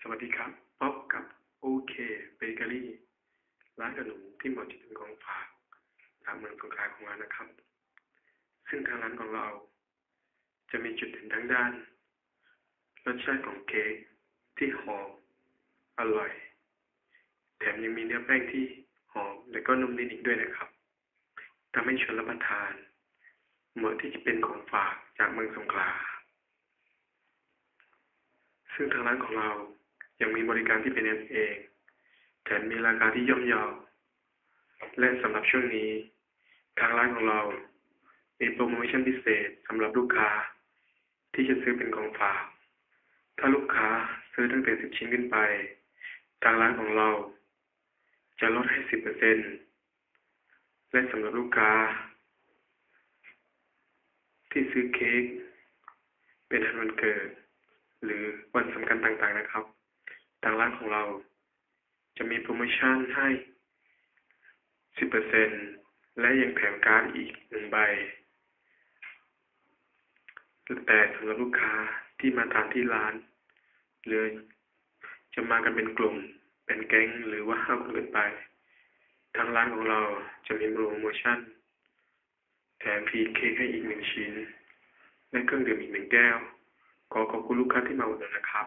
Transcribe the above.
สวัสดีครับ พบกับโอเคเบเกอรี่ร้านขนมที่เหมาะจะเป็นของฝากจากเมืองสงขลาของเรานะครับ ซึ่งทางร้านของเรา จะมีจุดเด่นทั้งด้านรสชาติของเค้กที่หอมอร่อย แถมยังมีเนื้อแป้งที่หอมและก็นุ่มนิ่มอีกด้วยนะครับทำให้ชวนรับประทานเหมาะที่จะเป็นของฝากจากเมืองสงขลาซึ่งทางร้านของเรา ยังมีบริการที่เป็นกันเอง แถมมีราคาที่ย่อมเยาและสำหรับช่วงนี้ ทางร้านของเรา มีโปรโมชั่นพิเศษสำหรับลูกค้า ที่จะซื้อเป็นของฝาก ถ้าลูกค้าซื้อตั้งแต่สิบชิ้นขึ้นไป ทางร้านของเรา จะลดให้สิบเปอร์เซ็นและสำหรับลูกค้า ที่ซื้อเค้กเป็นวันเกิด หรือวันสำคัญต่างๆนะครับางร้านของเราจะมีโปรโมชั่นให้ 10%และยังแถมการ์ดอีกหนึ่งใบ แต่สำหรับลูกค้าที่มาทานที่ร้าน หรือจะมากันเป็นกลุ่ม เป็นแก๊ง หรือว่าห้าคนขึ้นไป ทางร้านของเราจะมีโปรโมชั่น แถมฟรีเค้กให้อีกหนึ่งชิ้น และเครื่องดื่มอีกหนึ่งแก้ว ขอขอบคุณลูกค้าที่มาอุดหนุนนะครับ